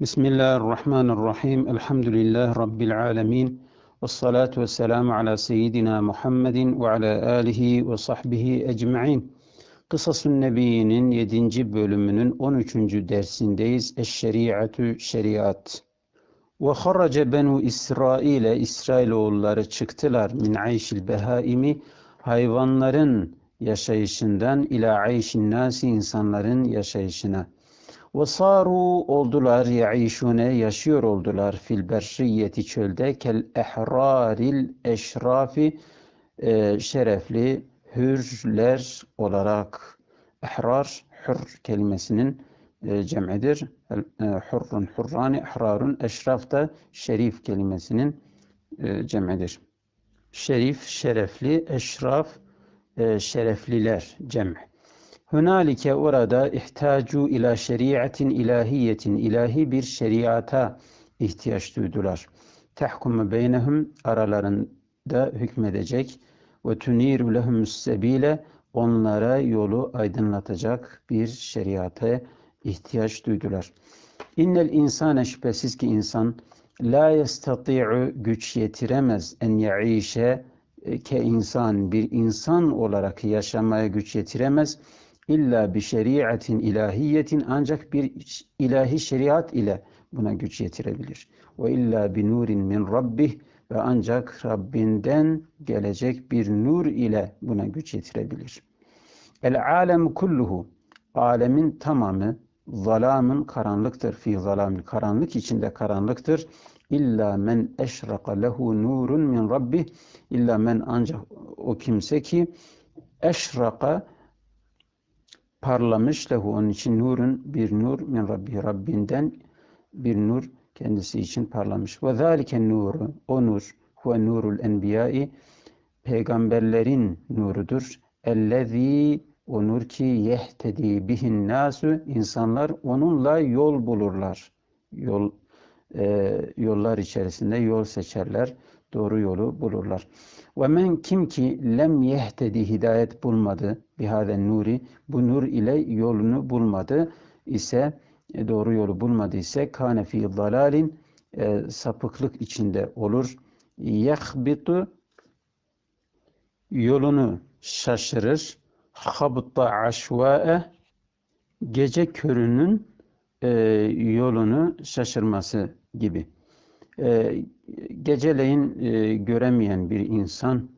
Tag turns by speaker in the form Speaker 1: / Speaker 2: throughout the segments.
Speaker 1: Bismillahirrahmanirrahim. Elhamdülillah Rabbil alemin. Ve salatu ve selamu ala seyyidina Muhammedin ve ala alihi ve sahbihi ecma'in. Kısasun Nebi'nin 7. bölümünün 13. dersindeyiz. Eşşeriatü şeriat. Ve harace benu İsrail'e İsrailoğulları çıktılar min ayşil behaimi hayvanların yaşayışından ila ayşin nasi insanların yaşayışına. Ve saru oldular yaişune yaşıyor oldular fil berriyeti çölde kel ehraril eşrafi e, şerefli hürler olarak ehrar hür kelimesinin e, cem'idir. E, hurrun hurrani ehrarun eşraf da şerif kelimesinin e, cem'idir. Şerif şerefli eşraf e, şerefliler cem'. Hünalike orada ihtacu ila şeriatin ilahiyetin ilahi bir şeriata ihtiyaç duydular. Tahkumu beynehum aralarında hükmedecek ve tuniru lehum sebile onlara yolu aydınlatacak bir şeriata ihtiyaç duydular. İnnel insane şüphesiz ki insan la yestati'u güç yetiremez en yaişe ke insan bir insan olarak yaşamaya güç yetiremez İlla bir şeriatin ilahiyetin ancak bir ilahi şeriat ile buna güç yetirebilir. Ve illa bi nurin min rabbih ve ancak Rabbinden gelecek bir nur ile buna güç yetirebilir. El alem kulluhu alemin tamamı zalamın karanlıktır. Fi zalamil karanlık içinde karanlıktır. İlla men eşraka lehu nurun min rabbih illa men ancak o kimse ki eşraka parlamış lehu onun için nurun bir nur min Rabbi Rabbinden bir nur kendisi için parlamış. Ve zâliken nuru o nur huve nurul enbiyai peygamberlerin nurudur. Ellezî o nur ki yehtedi bihin nasu insanlar onunla yol bulurlar. Yol e, yollar içerisinde yol seçerler. Doğru yolu bulurlar. Ve men kim ki lem yehtedi hidayet bulmadı bihaden nuri bu nur ile yolunu bulmadı ise e, doğru yolu bulmadı ise kane fi dalalin e, sapıklık içinde olur. Yahbitu yolunu şaşırır. Habta aşvae gece körünün e, yolunu şaşırması gibi. E, geceleyin e, göremeyen bir insan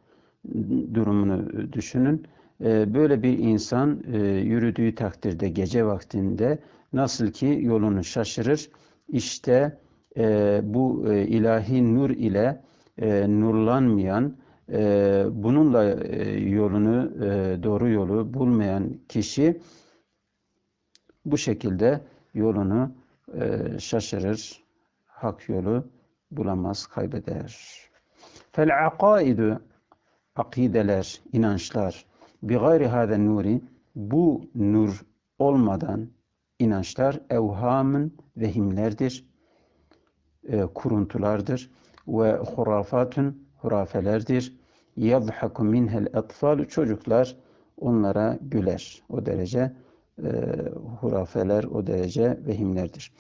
Speaker 1: durumunu düşünün. E, böyle bir insan e, yürüdüğü takdirde gece vaktinde nasıl ki yolunu şaşırır. İşte e, bu e, ilahi nur ile e, nurlanmayan, e, bununla e, yolunu, e, doğru yolu bulmayan kişi bu şekilde yolunu e, şaşırır, hak yolu bulamaz, kaybeder. Fel akaidu akideler, inançlar bi gayri hâden nuri bu nur olmadan inançlar evhamın vehimlerdir, e, kuruntulardır ve hurafatun hurafelerdir. Yadhaku minhel etfal çocuklar onlara güler. O derece e, hurafeler, o derece vehimlerdir.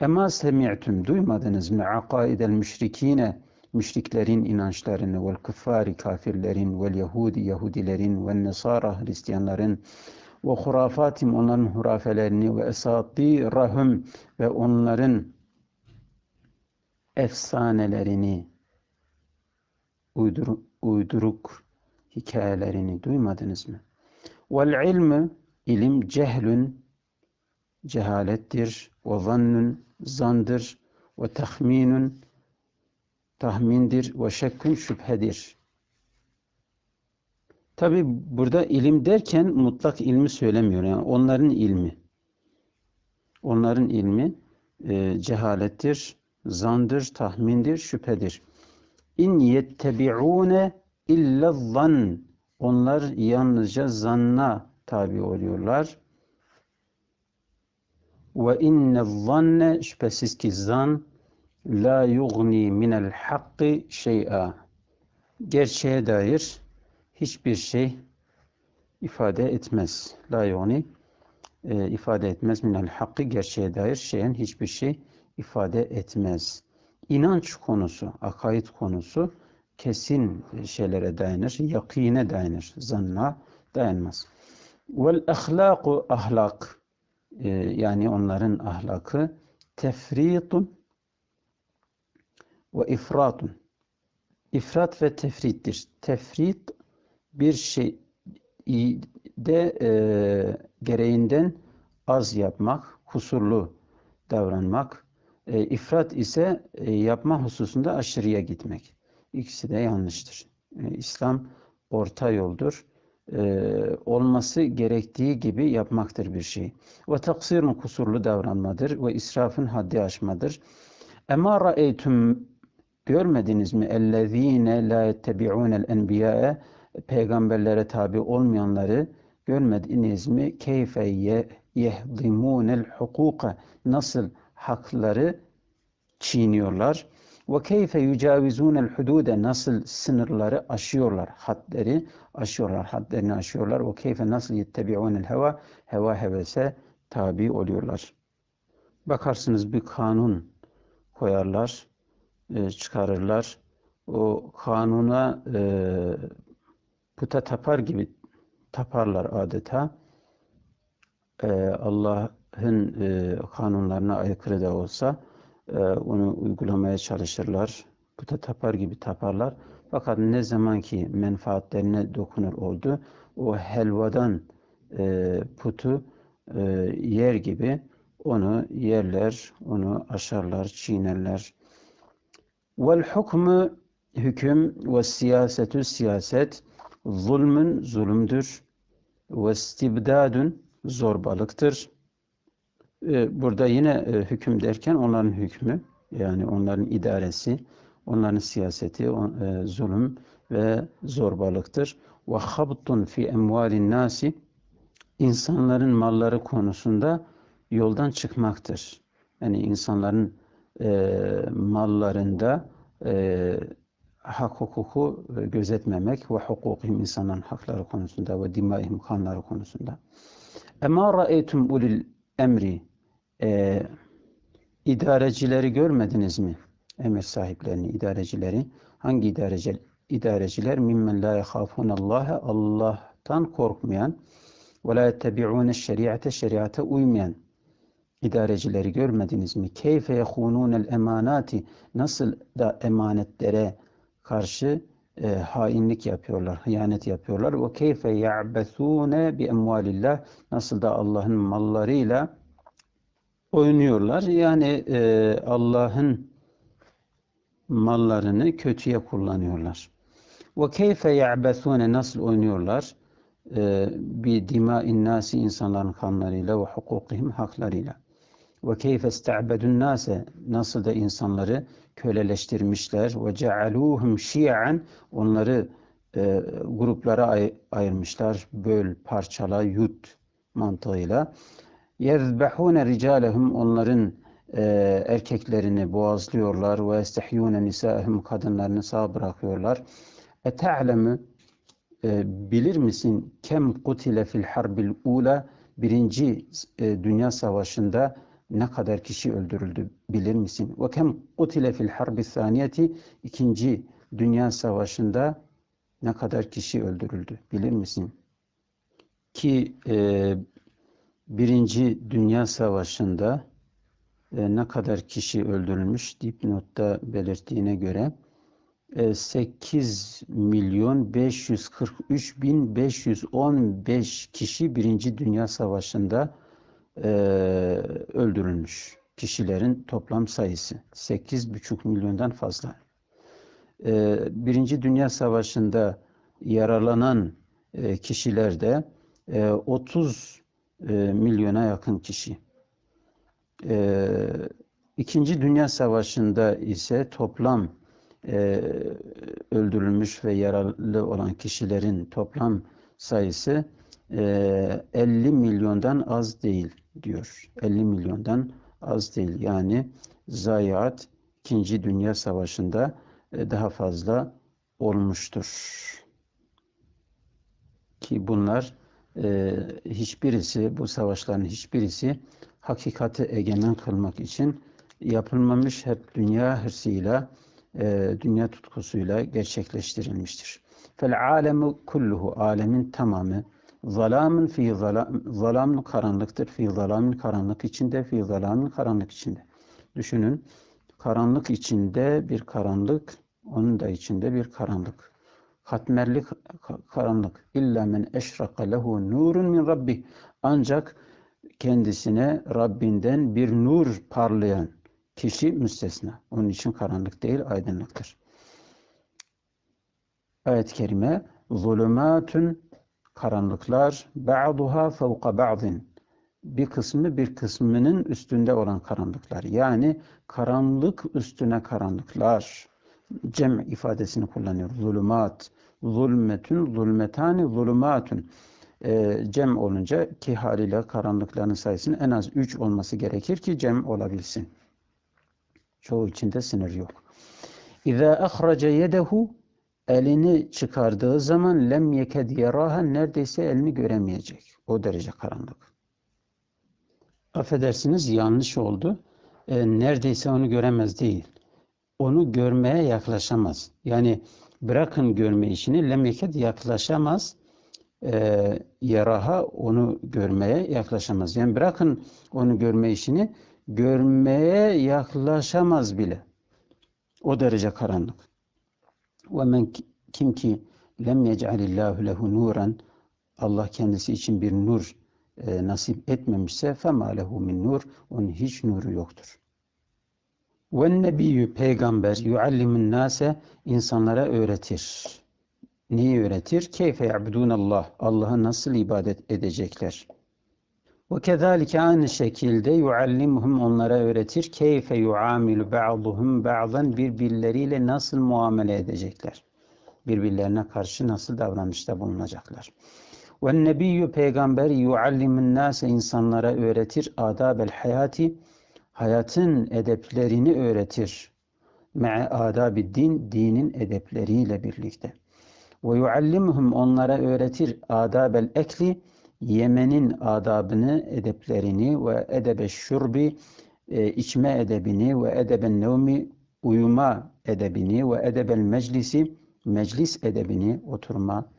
Speaker 1: Ema semi'tum duymadınız mı akaidel müşrikine müşriklerin inançlarını vel kuffari kafirlerin vel yahudi yahudilerin ve nesara hristiyanların ve hurafatim onların hurafelerini ve esatirahum ve onların efsanelerini uydur, uyduruk hikayelerini duymadınız mı? Vel ilmi ilim cehlün cehalettir ve zannun zandır ve tahminun tahmindir ve şekkün şüphedir. Tabi burada ilim derken mutlak ilmi söylemiyor. Yani onların ilmi. Onların ilmi e, cehalettir, zandır, tahmindir, şüphedir. İn yettebi'une illa zan. Onlar yalnızca zanna tabi oluyorlar. Ve inne zanne şüphesiz ki zan la yugni minel hakkı şey'a. Gerçeğe dair hiçbir şey ifade etmez. La yugni e, ifade etmez minel hakkı gerçeğe dair şeyen hiçbir şey ifade etmez. İnanç konusu, akaid konusu kesin şeylere dayanır, yakine dayanır, zanna dayanmaz. Vel ahlaku ahlak, e, yani onların ahlakı tefritun ve ifratun. İfrat ve tefrittir. Tefrit bir şey de e, gereğinden az yapmak, kusurlu davranmak. E, ifrat ise e, yapma hususunda aşırıya gitmek. İkisi de yanlıştır. E, İslam orta yoldur. E, olması gerektiği gibi yapmaktır bir şey. Ve taksirun kusurlu davranmadır ve israfın haddi aşmadır. Ema ra'eytum görmediniz mi ellezine la yettebi'unel enbiya'e peygamberlere tabi olmayanları görmediniz mi? Keyfe yehdimunel hukuka nasıl hakları çiğniyorlar? Ve keyfe yücavizunel hudude nasıl sınırları aşıyorlar, hadleri aşıyorlar, hadlerini aşıyorlar. Ve keyfe nasıl yettebi'unel heva, heva hevese tabi oluyorlar. Bakarsınız bir kanun koyarlar, e, çıkarırlar. O kanuna e, puta tapar gibi taparlar adeta. Ee, Allah'ın e, kanunlarına aykırı da olsa e, onu uygulamaya çalışırlar. Puta tapar gibi taparlar. Fakat ne zaman ki menfaatlerine dokunur oldu, o helvadan e, putu e, yer gibi onu yerler, onu aşarlar, çiğnerler. Vel hukmu hüküm ve siyasetü siyaset Zulmün zulümdür. Ve istibdadun zorbalıktır. Ee, burada yine e, hüküm derken onların hükmü, yani onların idaresi, onların siyaseti, e, zulüm ve zorbalıktır. Ve habtun fi emvalin nasi insanların malları konusunda yoldan çıkmaktır. Yani insanların e, mallarında e, hak hukuku e, gözetmemek ve hukukihim insanların hakları konusunda ve dimaihim kanları konusunda. Ema ra'eytum ulil emri e, idarecileri görmediniz mi? Emir sahiplerini, idarecileri. Hangi idareci, idareciler? Mimmen la yehafûnallâhe Allah'tan korkmayan ve la yettebi'ûne şeriate şeriate uymayan idarecileri görmediniz mi? Keyfe yehûnûnel emanati nasıl da emanetlere karşı e, hainlik yapıyorlar, hıyanet yapıyorlar. Ve keyfe ya'besune bi emvalillah nasıl da Allah'ın mallarıyla oynuyorlar. Yani e, Allah'ın mallarını kötüye kullanıyorlar. Ve keyfe ya'besune nasıl oynuyorlar? E, bi dima'in nasi insanların kanlarıyla ve hukukihim haklarıyla. Ve keyfe ista'bedun nase nasıl da insanları köleleştirmişler ve cealuhum şi'an onları e, gruplara ay ayırmışlar. Böl, parçala, yut mantığıyla. Yezbehune ricalehum onların e, erkeklerini boğazlıyorlar ve estehyune nisahum kadınlarını sağ bırakıyorlar. Ete'lemu e, bilir misin kem kutile fil harbil ula birinci e, dünya savaşında ne kadar kişi öldürüldü bilir misin? Ve kem kutile fil harbi saniyeti ikinci dünya savaşında ne kadar kişi öldürüldü bilir misin? Ki e, birinci dünya savaşında e, ne kadar kişi öldürülmüş dipnotta belirttiğine göre e, 8 milyon 543 bin 515 kişi birinci dünya savaşında e, öldürülmüş kişilerin toplam sayısı 8,5 milyondan fazla. E, Birinci Dünya Savaşı'nda yaralanan e, kişiler de e, 30 e, milyona yakın kişi. E, İkinci Dünya Savaşı'nda ise toplam e, öldürülmüş ve yaralı olan kişilerin toplam sayısı e, 50 milyondan az değil diyor. 50 milyondan az değil. Yani zayiat 2. Dünya Savaşı'nda e, daha fazla olmuştur. Ki bunlar e, hiçbirisi, bu savaşların hiçbirisi hakikati egemen kılmak için yapılmamış hep dünya hırsıyla, e, dünya tutkusuyla gerçekleştirilmiştir. Fel alemu kulluhu, alemin tamamı, zalamın fi zalam, zalamın karanlıktır, fi zalamın karanlık içinde, fi zalamın karanlık içinde. Düşünün, karanlık içinde bir karanlık, onun da içinde bir karanlık. Katmerlik karanlık. İlla men eşraka lehu nurun min rabbi. Ancak kendisine Rabbinden bir nur parlayan kişi müstesna. Onun için karanlık değil, aydınlıktır. Ayet-i kerime zulümatun karanlıklar ba'duha fevka ba'din bir kısmı bir kısmının üstünde olan karanlıklar. Yani karanlık üstüne karanlıklar. Cem ifadesini kullanıyor. Zulümat, zulmetün, zulmetani, zulümatun. E, cem olunca ki haliyle karanlıkların sayısının en az 3 olması gerekir ki cem olabilsin. Çoğu içinde sınır yok. İza ahraca yedehu elini çıkardığı zaman lem yeked yaraha neredeyse elini göremeyecek. O derece karanlık. Affedersiniz yanlış oldu. E, neredeyse onu göremez değil. Onu görmeye yaklaşamaz. Yani bırakın görme işini lem yeked yaklaşamaz. E, yaraha onu görmeye yaklaşamaz. Yani bırakın onu görme işini görmeye yaklaşamaz bile. O derece karanlık. Ve men kim ki lem yec'alillahu lehu nuran Allah kendisi için bir nur e, nasip etmemişse fema lehu min nur onun hiç nuru yoktur. Ve nebiyyü peygamber yuallimun nase insanlara öğretir. Neyi öğretir? Keyfe ya'budunallah. Allah'a nasıl ibadet edecekler? Ve kezalike aynı şekilde yuallimuhum onlara öğretir. Keyfe yuamilu ba'duhum ba'dan birbirleriyle nasıl muamele edecekler? Birbirlerine karşı nasıl davranışta bulunacaklar? Ve nebiyyü peygamber yuallimun nase insanlara öğretir adabel hayati hayatın edeplerini öğretir. Me'e adabi din dinin edepleriyle birlikte. Ve yuallimuhum onlara öğretir adabel ekli yemenin adabını, edeplerini ve edebe şurbi e, içme edebini ve edeben nevmi uyuma edebini ve edebel meclisi meclis edebini oturma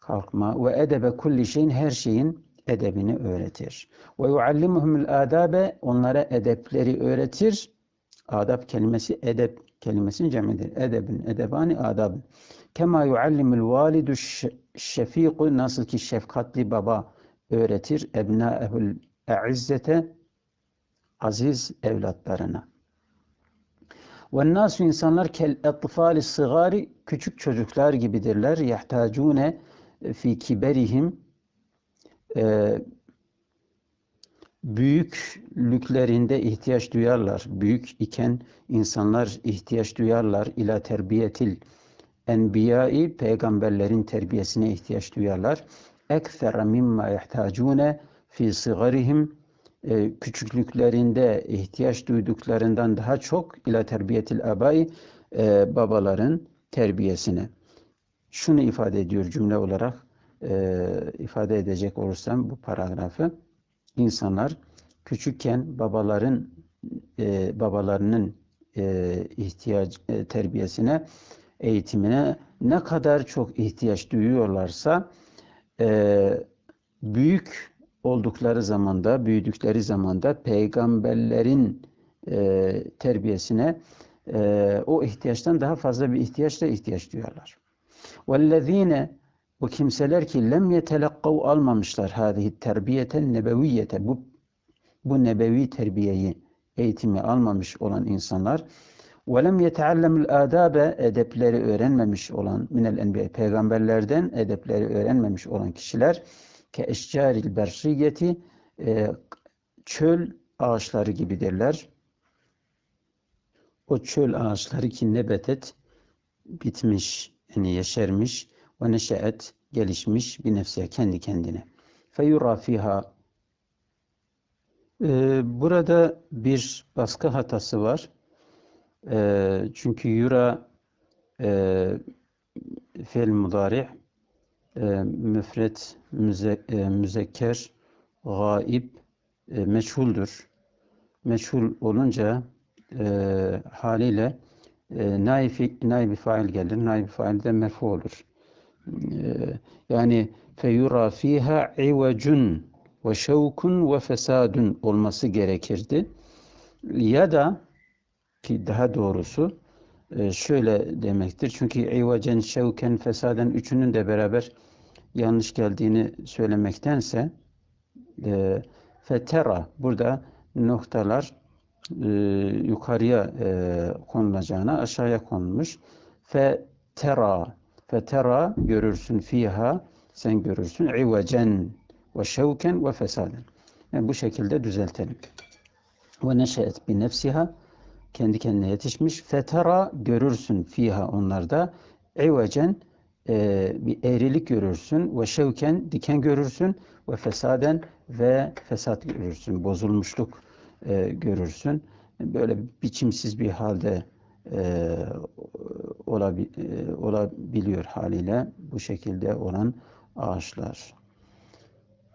Speaker 1: kalkma ve edebe kulli şeyin her şeyin edebini öğretir. Ve yuallimuhumul adabe onlara edepleri öğretir. Adab kelimesi edep kelimesinin cemidir. Edebin, edebani, adabın. Kema yuallimul validu şefiku nasıl ki şefkatli baba öğretir ebnaehul e'izzete aziz evlatlarına. Ve nasu insanlar kel etfali sigari küçük çocuklar gibidirler. Yahtacune fi kiberihim e, büyüklüklerinde ihtiyaç duyarlar. Büyük iken insanlar ihtiyaç duyarlar ila terbiyetil enbiyai peygamberlerin terbiyesine ihtiyaç duyarlar. Ekthera mimma yahtacune fi sigarihim e, küçüklüklerinde ihtiyaç duyduklarından daha çok ila terbiyetil abai e, babaların terbiyesine. Şunu ifade ediyor cümle olarak e, ifade edecek olursam bu paragrafı insanlar küçükken babaların e, babalarının e, ihtiyaç e, terbiyesine eğitimine ne kadar çok ihtiyaç duyuyorlarsa e, büyük oldukları zamanda, büyüdükleri zamanda peygamberlerin e, terbiyesine e, o ihtiyaçtan daha fazla bir ihtiyaçla ihtiyaç duyarlar. وَالَّذ۪ينَ o kimseler ki lem yetelekkav almamışlar hadihi terbiyeten nebeviyete bu bu nebevi terbiyeyi eğitimi almamış olan insanlar ve lem yeteallemul adabe edepleri öğrenmemiş olan minel enbiya peygamberlerden edepleri öğrenmemiş olan kişiler ke eşcaril bersiyeti e, çöl ağaçları gibidirler. O çöl ağaçları ki nebetet bitmiş, yani yeşermiş ve neşeet gelişmiş bir nefse kendi kendine. Feyura fiha ee, burada bir baskı hatası var. Ee, çünkü yura e, fiil mudari e, müfret, e, müzekker, gaib, e, meçhuldür. meçhul olunca e, haliyle e, naibi fail gelir. Naibi fail de merfu olur. E, yani feyura fiha ivecun ve şevkun ve fesadun olması gerekirdi. Ya da ki daha doğrusu e, şöyle demektir. Çünkü ivecen, şevken, fesaden üçünün de beraber yanlış geldiğini söylemektense e, fetera burada noktalar e, yukarıya e, konulacağına aşağıya konulmuş. Fetera fetera görürsün fiha sen görürsün ivecen ve şevken ve fesaden. Yani bu şekilde düzeltelim. Ve neşeet bi nefsiha kendi kendine yetişmiş. Fetera görürsün fiha onlarda. Ivecen e, bir eğrilik görürsün ve şevken diken görürsün ve fesaden ve fesat görürsün. Bozulmuşluk e, görürsün. Böyle biçimsiz bir halde e, olabi, e, olabiliyor haliyle bu şekilde olan ağaçlar.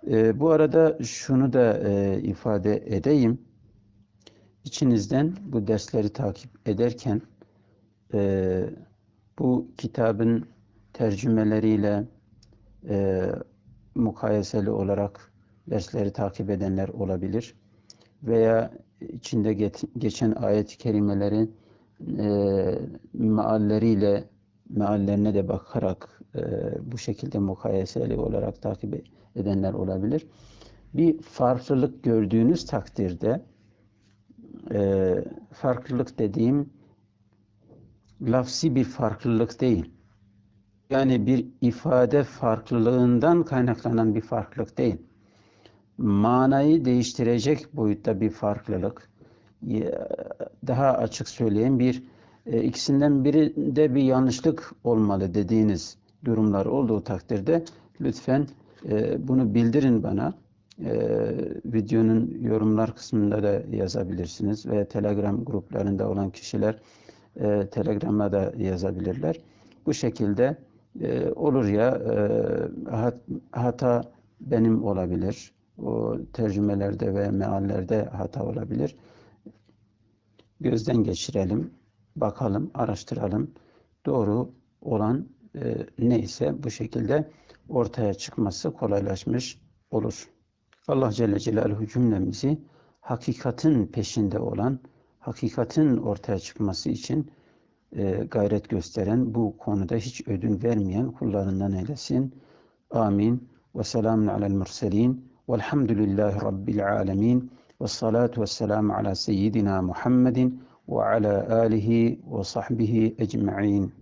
Speaker 1: E, bu arada şunu da e, ifade edeyim. İçinizden bu dersleri takip ederken e, bu kitabın tercümeleriyle e, mukayeseli olarak dersleri takip edenler olabilir. Veya içinde geçen ayet-i kerimelerin e, mealleriyle meallerine de bakarak e, bu şekilde mukayeseli olarak takip edenler olabilir. Bir farklılık gördüğünüz takdirde e, farklılık dediğim lafsi bir farklılık değil. Yani bir ifade farklılığından kaynaklanan bir farklılık değil. Manayı değiştirecek boyutta bir farklılık. Daha açık söyleyeyim bir e, ikisinden birinde bir yanlışlık olmalı dediğiniz durumlar olduğu takdirde lütfen e, bunu bildirin bana. E, videonun yorumlar kısmında da yazabilirsiniz ve Telegram gruplarında olan kişiler Telegram'a da yazabilirler. Bu şekilde olur ya hata benim olabilir. O tercümelerde ve meallerde hata olabilir. Gözden geçirelim bakalım, araştıralım. Doğru olan e, neyse bu şekilde ortaya çıkması kolaylaşmış olur. Allah Celle Celaluhu cümlemizi hakikatin peşinde olan, hakikatin ortaya çıkması için e, gayret gösteren, bu konuda hiç ödün vermeyen kullarından eylesin. Amin. Ve selamun alel murselin. Velhamdülillahi Rabbil alemin. والصلاة والسلام على سيدنا محمد وعلى آله وصحبه أجمعين.